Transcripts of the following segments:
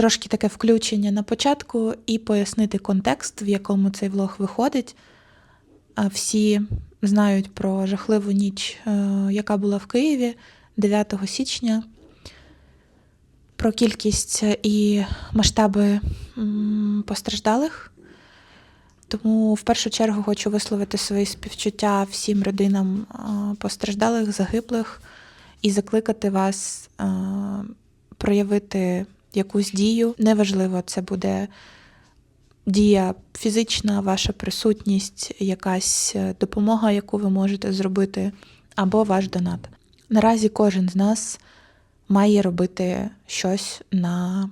трошки таке включення на початку і пояснити контекст, в якому цей влог виходить. Всі знають про жахливу ніч, е, яка була в Києві 9 січня, про кількість і масштаби постраждалих. Тому в першу чергу хочу висловити свої співчуття всім родинам е, постраждалих, загиблих і закликати вас е, проявити якусь дію. Неважливо, це буде дія фізична, ваша присутність, якась е, допомога, яку ви можете зробити, або ваш донат. Наразі кожен з нас має робити щось на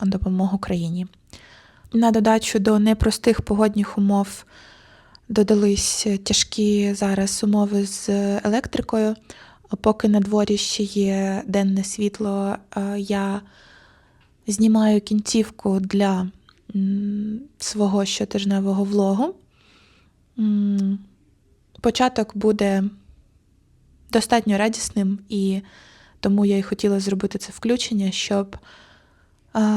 допомогу країні. На додачу до непростих погодних умов додались тяжкі зараз умови з електрикою. Поки на дворі ще є денне світло, е, я знімаю кінцівку для свого щотижневого влогу. Початок буде достатньо радісним, і тому я й хотіла зробити це включення, щоб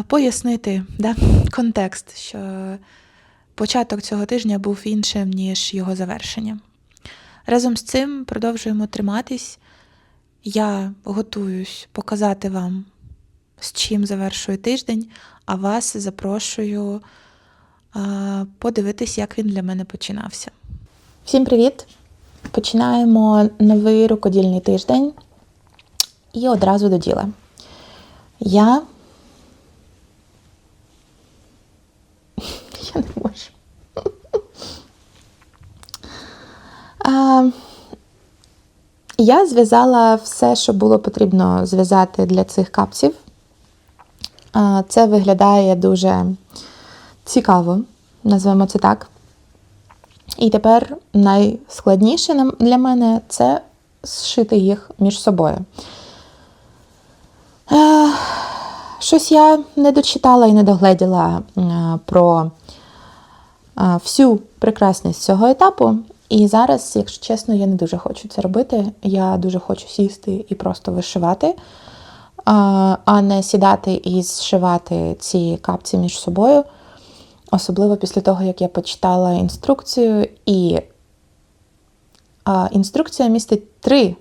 пояснити да, контекст, що початок цього тижня був іншим, ніж його завершення. Разом з цим продовжуємо триматись. Я готуюсь показати вам, з чим завершую тиждень, а вас запрошую подивитись, як він для мене починався. Всім привіт! Починаємо новий рукодільний тиждень і одразу до діла. Я. Я не можу. А, я зв'язала все, що було потрібно зв'язати для цих капсів. Це виглядає дуже цікаво, назвемо це так. І тепер найскладніше для мене це зшити їх між собою. Щось я не дочитала і не догледіла про всю прекрасність цього етапу. І зараз, якщо чесно, я не дуже хочу це робити. Я дуже хочу сісти і просто вишивати, а не сідати і зшивати ці капці між собою. Особливо після того, як я почитала інструкцію, і інструкція містить три,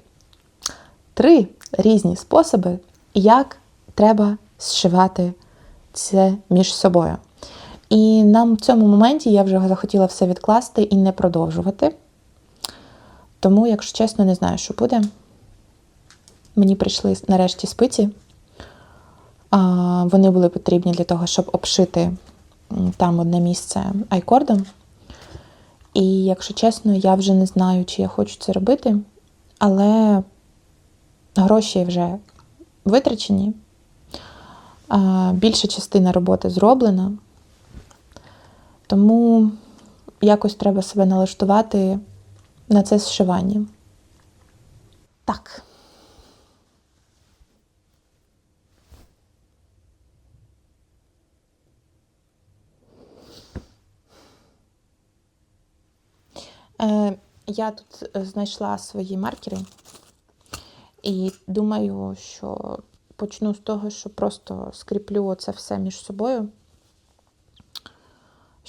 три різні способи, як треба зшивати це між собою. І нам в цьому моменті я вже захотіла все відкласти і не продовжувати. Тому, якщо чесно, не знаю, що буде. Мені прийшли нарешті спиці. Вони були потрібні для того, щоб обшити там одне місце айкордом. І, якщо чесно, я вже не знаю, чи я хочу це робити, але гроші вже витрачені. Більша частина роботи зроблена. Тому якось треба себе налаштувати на це зшивання. Так. Е, я тут е, знайшла свої маркери і думаю, що почну з того, що просто скріплю це все між собою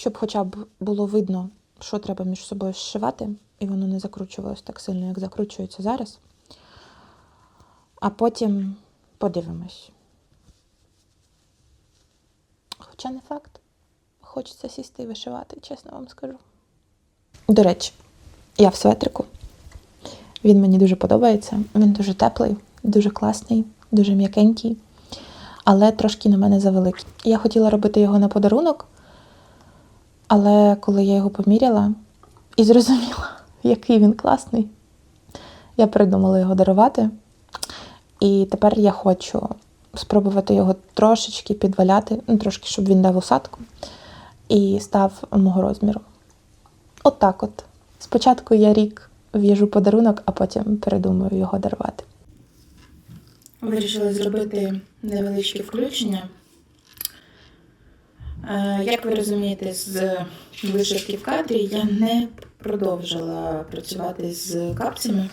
щоб хоча б було видно, що треба між собою зшивати, і воно не закручувалось так сильно, як закручується зараз. А потім подивимось. Хоча не факт. Хочеться сісти і вишивати, чесно вам скажу. До речі, я в светрику. Він мені дуже подобається. Він дуже теплий, дуже класний, дуже м'якенький, але трошки на мене завеликий. Я хотіла робити його на подарунок. Але коли я його поміряла і зрозуміла, який він класний, я придумала його дарувати. І тепер я хочу спробувати його трошечки підваляти, ну, трошки, щоб він дав усадку, і став мого розміру. От от. Спочатку я рік в'їжу подарунок, а потім передумаю його дарувати. Вирішила зробити невеличке включення. Е, Як ви розумієте, з вишивки в кадрі я не продовжила працювати з капцями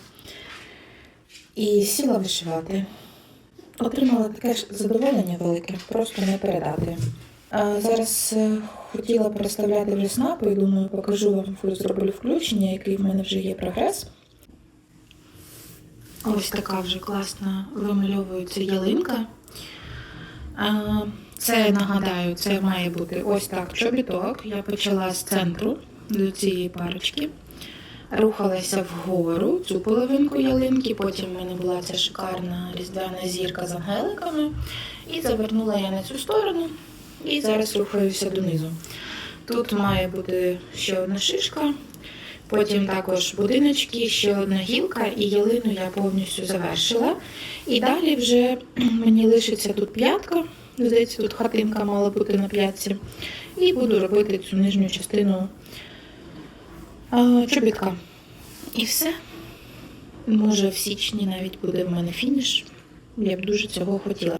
і сіла вишивати. Отримала таке ж задоволення велике, просто не передати. Зараз е, хотіла переставляти вже снапи і думаю, покажу вам, зроблю включення, який в мене вже є прогрес. Ось така вже класна вимальовується ялинка. Це нагадаю, це має бути ось так чобіток. Я почала з центру до цієї парочки. Рухалася вгору цю половинку ялинки, потім в мене була ця шикарна різдвяна зірка з ангеликами. І завернула я на цю сторону. І зараз рухаюся донизу. Тут має бути ще одна шишка, потім також будиночки, ще одна гілка, і ялину я повністю завершила. І далі вже мені лишиться тут п'ятка. Здається, тут хатинка мала бути на п'ятці. І буду робити цю нижню частину чобітка. І все. Може, в січні навіть буде в мене фініш. Я б дуже цього хотіла.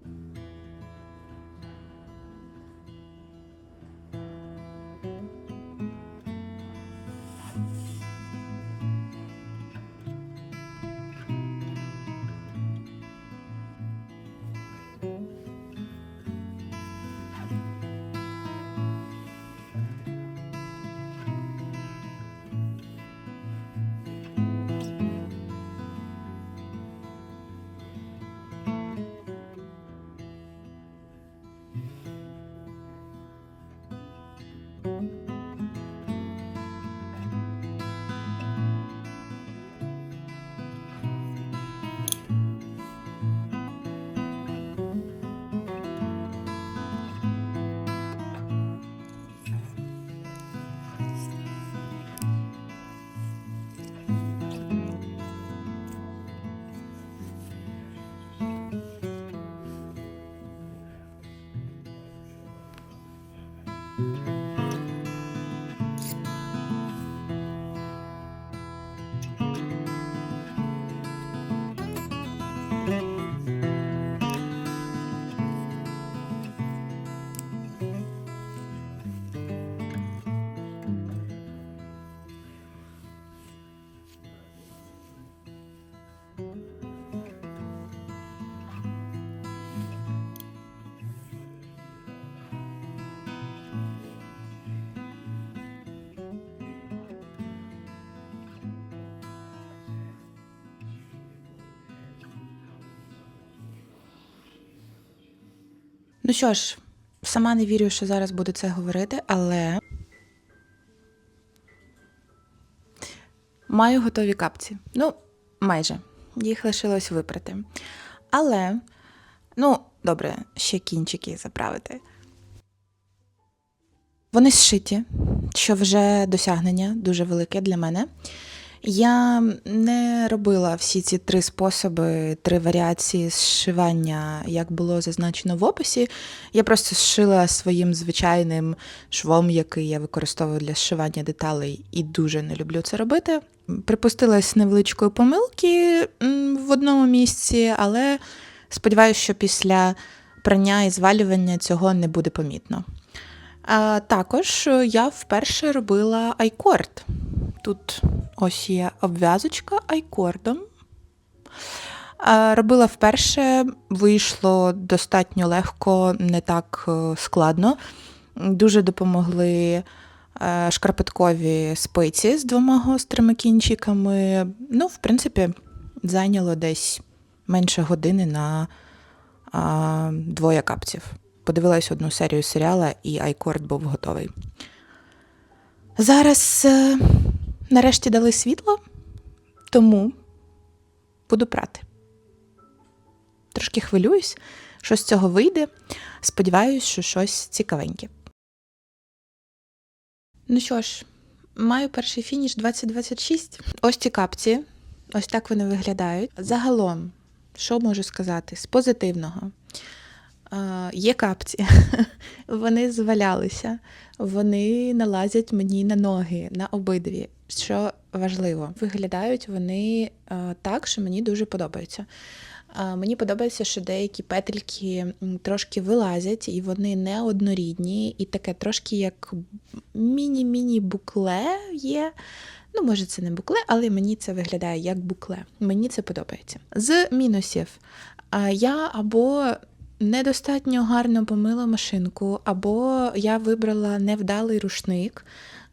Ну що ж, сама не вірю, що зараз буду це говорити, але маю готові капці. Ну, майже. Їх лишилось випрати. Але, ну, добре, ще кінчики заправити. Вони зшиті, що вже досягнення дуже велике для мене. Я не робила всі ці три способи, три варіації зшивання, як було зазначено в описі. Я просто зшила своїм звичайним швом, який я використовую для зшивання деталей, і дуже не люблю це робити. Припустилась невеличкої помилки в одному місці, але сподіваюся, що після прання і звалювання цього не буде помітно. А Також я вперше робила айкорд. Тут ось є обв'язочка айкордом. Робила вперше, вийшло достатньо легко, не так е, складно. Дуже допомогли е, шкарпеткові спиці з двома гострими кінчиками. Ну, в принципі, зайняло десь менше години на двоє капців. Подивилась одну серію серіала, і айкорд був готовий. Зараз е, Нарешті дали світло, тому буду прати. Трошки хвилююсь, що з цього вийде. Сподіваюсь, що щось цікавеньке. Ну що ж, маю перший фініш 2026. Ось ці капці. Ось так вони виглядають. Загалом, що можу сказати? З позитивного. Є капці, вони звалялися, вони налазять мені на ноги, на обидві що важливо, виглядають вони так, що мені дуже подобаються. Е, мені подобається, що деякі петельки трошки вилазять, і вони не однорідні, і таке трошки як міні-міні букле є. Ну, може, це не букле, але мені це виглядає як букле. Мені це подобається. З мінусів Я або недостатньо гарно помила машинку, або я вибрала невдалий рушник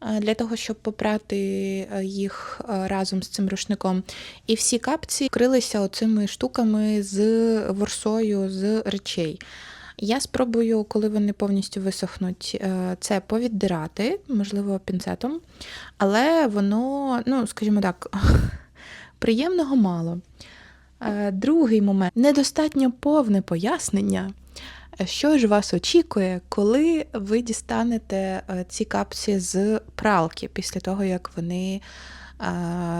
е, для того, щоб попрати е, їх е, разом з цим рушником. І всі капці крилися оцими штуками з ворсою з речей. Я спробую, коли вони повністю висохнуть, це повіддирати, можливо, пінцетом, але воно, ну, скажімо так, приємного мало. Е, Другий момент недостатньо повне пояснення, е, що ж вас очікує, коли ви дістанете е, ці капці з пралки після того, як вони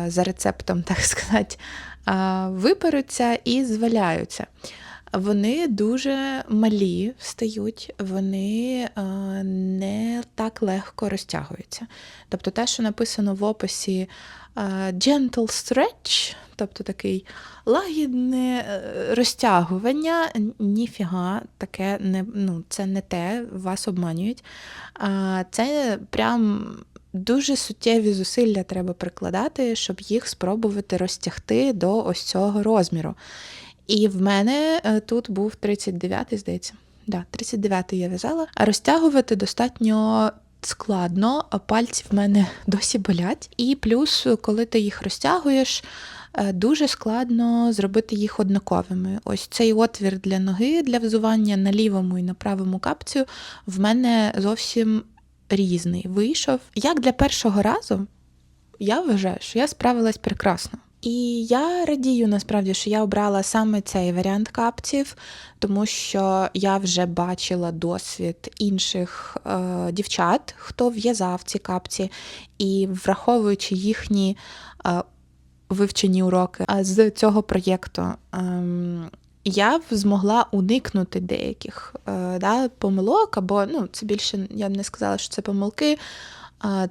за рецептом, так сказати, виперуться і зваляються. Вони дуже малі стають, вони не так легко розтягуються. Тобто те, що написано в описі gentle stretch, тобто такий лагідне е, розтягування, ніфіга, таке не, ну, це не те, вас обманюють. А, Це прям дуже суттєві зусилля треба прикладати, щоб їх спробувати розтягти до ось цього розміру. І в мене е, тут був 39-й, здається. Да, 39-й я в'язала. А розтягувати достатньо складно, пальці в мене досі болять. І плюс, коли ти їх розтягуєш, дуже складно зробити їх однаковими. Ось цей отвір для ноги для взування на лівому і на правому капцю в мене зовсім різний вийшов. Як для першого разу, я вважаю, що я справилась прекрасно. І я радію насправді, що я обрала саме цей варіант капців, тому що я вже бачила досвід інших е, дівчат, хто в'язав ці капці, і враховуючи їхні е, вивчені уроки з цього проєкту. ем, я б змогла уникнути деяких е, да, помилок, або ну, це більше я б не сказала, що це помилки,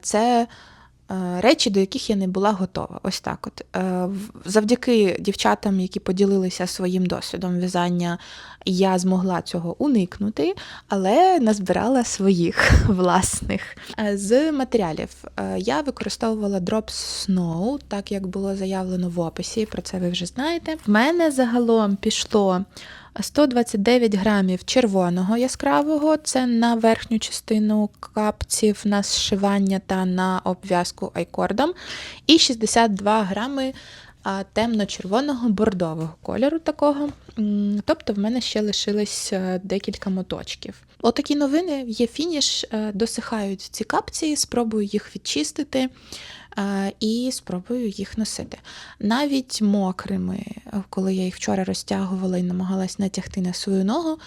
це речі, до яких я не була готова. Ось так. От. Е, Завдяки дівчатам, які поділилися своїм досвідом в'язання, я змогла цього уникнути, але назбирала своїх власних. Е, З матеріалів е, я використовувала Drops Snow, так як було заявлено в описі, про це ви вже знаєте. В мене загалом пішло 129 грамів червоного яскравого, це на верхню частину капців, на зшивання та на обв'язку айкордом, і 62 грами темно-червоного бордового кольору такого. Тобто в мене ще лишилось е, декілька моточків. Отакі новини, є фініш, е, досихають ці капці, спробую їх відчистити і спробую їх носити. Навіть мокрими, е, коли я їх вчора розтягувала і намагалась натягти на свою ногу,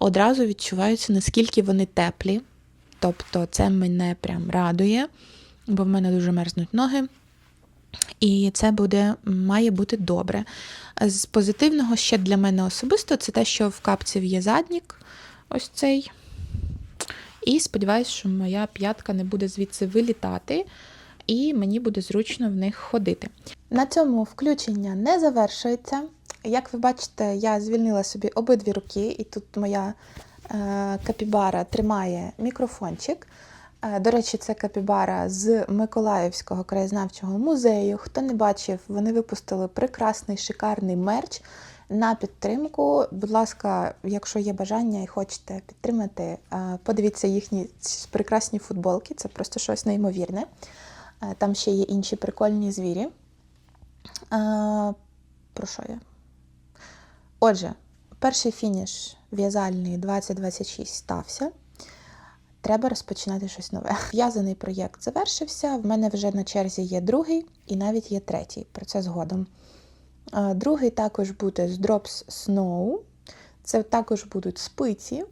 одразу відчуваються, наскільки вони теплі. Тобто це мене прям радує, бо в мене дуже мерзнуть ноги. І це буде, має бути добре. З позитивного ще для мене особисто це те, що в капців є заднік, ось цей. І сподіваюся, що моя п'ятка не буде звідси вилітати, і мені буде зручно в них ходити. На цьому включення не завершується. Як ви бачите, я звільнила собі обидві руки, і тут моя е, капібара тримає мікрофончик. Е, До речі, це капібара з Миколаївського краєзнавчого музею. Хто не бачив, вони випустили прекрасний шикарний мерч на підтримку. Будь ласка, якщо є бажання і хочете підтримати, е, подивіться їхні прекрасні футболки. Це просто щось неймовірне. Там ще є інші прикольні звірі. Е, Про що я? Отже, перший фініш в'язальний 2026 стався. Треба розпочинати щось нове. В'язаний проєкт завершився. В мене вже на черзі є другий і навіть є третій. Про це згодом. А, Другий також буде з Drops Snow. Це також будуть спиці.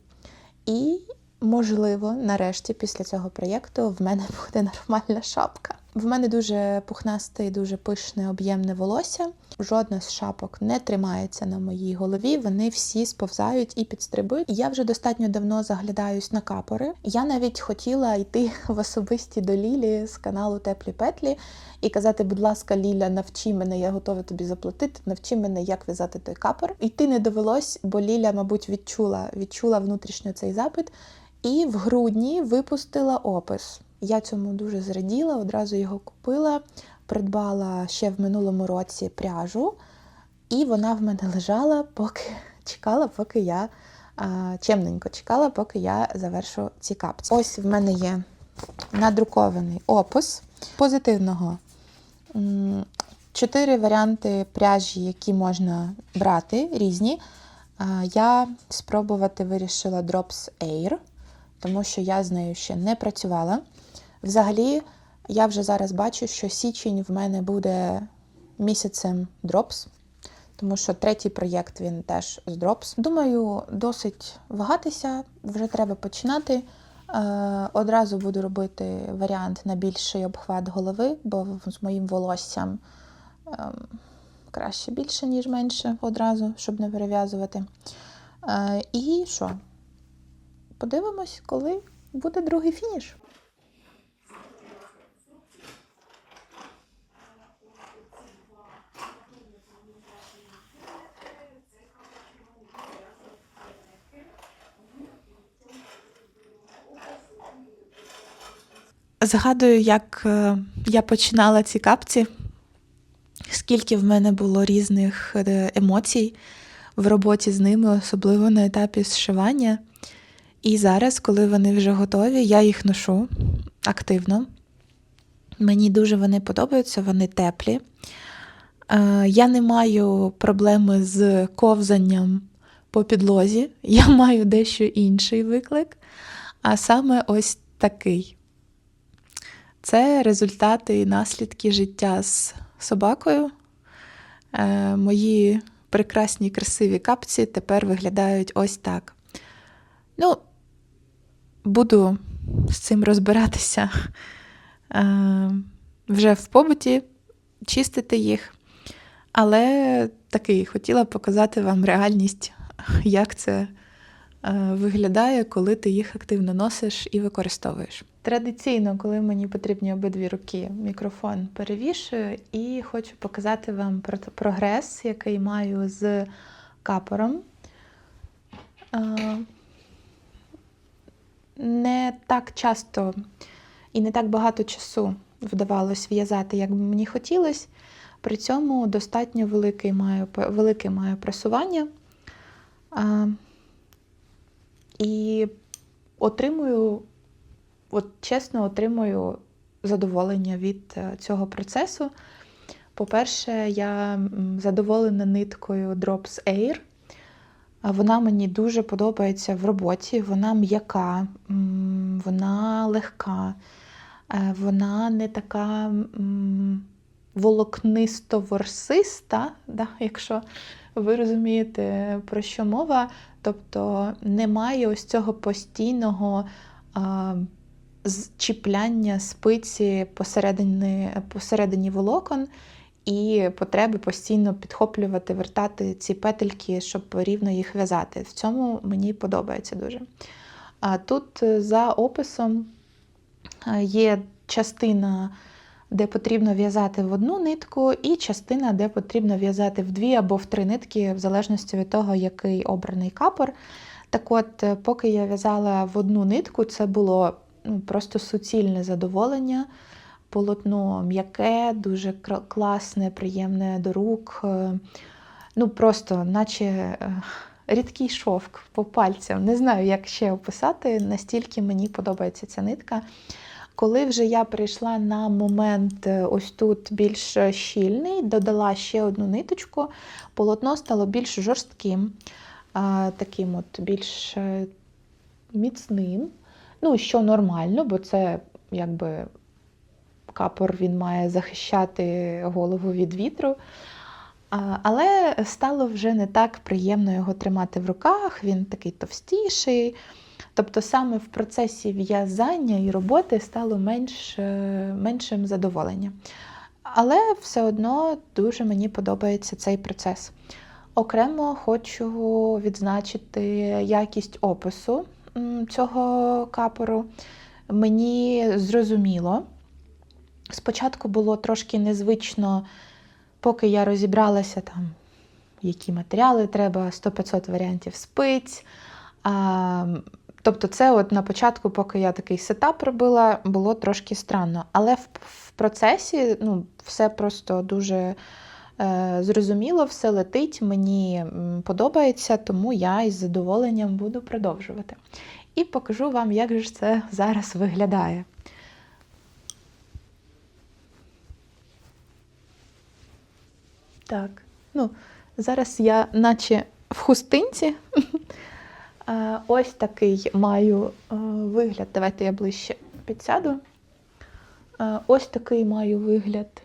І, можливо, нарешті, після цього проєкту в мене буде нормальна шапка. В мене дуже пухнасте і дуже пишне об'ємне волосся. Жодна з шапок не тримається на моїй голові. Вони всі сповзають і підстрибують. Я вже достатньо давно заглядаюсь на капори. Я навіть хотіла йти в особисті до Лілі з каналу Теплі Петлі і казати, будь ласка, Ліля, навчи мене, я готова тобі заплатити. Навчи мене, як в'язати той капор. Йти не довелось, бо Ліля, мабуть, відчула, відчула внутрішньо цей запит. І в грудні випустила опис. Я цьому дуже зраділа, одразу його купила, придбала ще в минулому році пряжу, і вона в мене лежала, поки чекала, поки я а, чемненько чекала, поки я завершу ці капці. Ось в мене є надрукований опис позитивного. Чотири варіанти пряжі, які можна брати, різні. Я спробувати вирішила Drops Air, тому що я з нею ще не працювала. Взагалі, я вже зараз бачу, що січень в мене буде місяцем Drops, тому що третій проєкт він теж з Drops. Думаю, досить вагатися, вже треба починати. Е, Одразу буду робити варіант на більший обхват голови, бо з моїм волоссям ем, краще більше, ніж менше одразу, щоб не перев'язувати. Е, І що? Подивимось, коли буде другий фініш. Згадую, як е, я починала ці капці, скільки в мене було різних е, емоцій в роботі з ними, особливо на етапі зшивання. І зараз, коли вони вже готові, я їх ношу активно. Мені дуже вони подобаються, вони теплі. Е, Я не маю проблеми з ковзанням по підлозі. Я маю дещо інший виклик, а саме ось такий. Це результати і наслідки життя з собакою. Е, Мої прекрасні красиві капці тепер виглядають ось так. Ну, буду з цим розбиратися е, вже в побуті, чистити їх. Але такий хотіла показати вам реальність, як це е, виглядає, коли ти їх активно носиш і використовуєш. Традиційно, коли мені потрібні обидві руки, мікрофон перевішую і хочу показати вам прогрес, який маю з капором. Не так часто і не так багато часу вдавалось в'язати, як би мені хотілося. При цьому достатньо великий маю, велике маю просування. А, і отримую, от чесно, отримую задоволення від е, цього процесу. По-перше, я задоволена ниткою Drops Air. Вона мені дуже подобається в роботі. Вона м'яка, вона легка, е, вона не така волокнисто-ворсиста, да, якщо ви розумієте, про що мова. Тобто немає ось цього постійного а, з- чіпляння спиці посередині, посередині волокон і потреби постійно підхоплювати, вертати ці петельки, щоб рівно їх в'язати. В цьому мені подобається дуже. А тут е, за описом е, є частина, де потрібно в'язати в одну нитку, і частина, де потрібно в'язати в дві або в три нитки, в залежності від того, який обраний капор. Так от, е, поки я в'язала в одну нитку, це було ну, просто суцільне задоволення. Полотно м'яке, дуже класне, приємне до рук. е, Ну, просто, наче е, рідкий шовк по пальцям. Не знаю, як ще описати, настільки мені подобається ця нитка. Коли вже я прийшла на момент е, ось тут більш щільний, додала ще одну ниточку, полотно стало більш жорстким, таким от більш міцним. Ну, що нормально, бо це якби капор він має захищати голову від вітру. Але стало вже не так приємно його тримати в руках, він такий товстіший. Тобто саме в процесі в'язання і роботи стало менш, е, меншим задоволення. Але все одно дуже мені подобається цей процес. Окремо хочу відзначити якість опису цього капору. Мені зрозуміло. Спочатку було трошки незвично, поки я розібралася, там, які матеріали треба, 100-500 варіантів спиць. А, тобто, це от на початку, поки я такий сетап робила, було трошки странно. Але в, в процесі ну, все просто дуже Е, Зрозуміло, все летить, мені подобається, тому я із задоволенням буду продовжувати. І покажу вам, як же це зараз виглядає. Так, ну, зараз я наче в хустинці. Ось такий маю е, вигляд. Давайте я ближче підсяду. Ось такий маю вигляд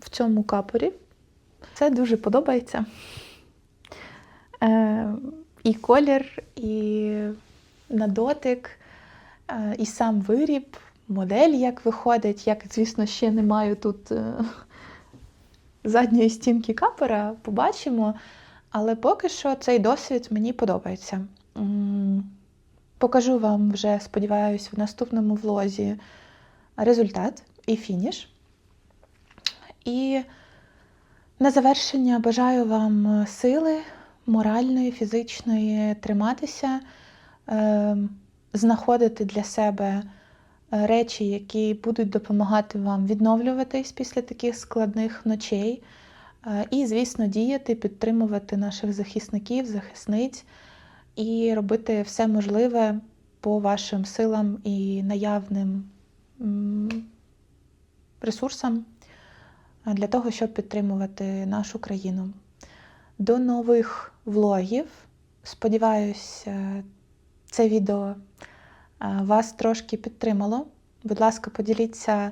в цьому капорі. Це дуже подобається. Е, І колір, і на дотик, е, і сам виріб, модель як виходить. Як, звісно, ще не маю тут задньої стінки капора, побачимо. Але поки що цей досвід мені подобається. Покажу вам вже, сподіваюся, в наступному влозі результат і фініш. І на завершення бажаю вам сили моральної, фізичної триматися, е, знаходити для себе речі, які будуть допомагати вам відновлюватись після таких складних ночей. Е, І, звісно, діяти, підтримувати наших захисників, захисниць і робити все можливе по вашим силам і наявним ресурсам е, для того, щоб підтримувати нашу країну. До нових влогів. Сподіваюсь, е, це відео е, вас трошки підтримало. Будь ласка, поділіться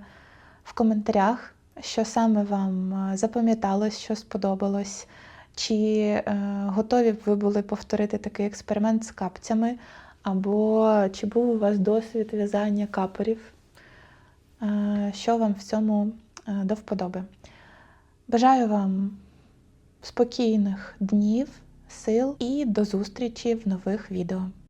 в коментарях, що саме вам е, запам'яталось, що сподобалось, чи е, готові б ви були повторити такий експеримент з капцями, або чи був у вас досвід в'язання капорів, е, що вам в цьому до вподоби. Бажаю вам спокійних днів, сил і до зустрічі в нових відео.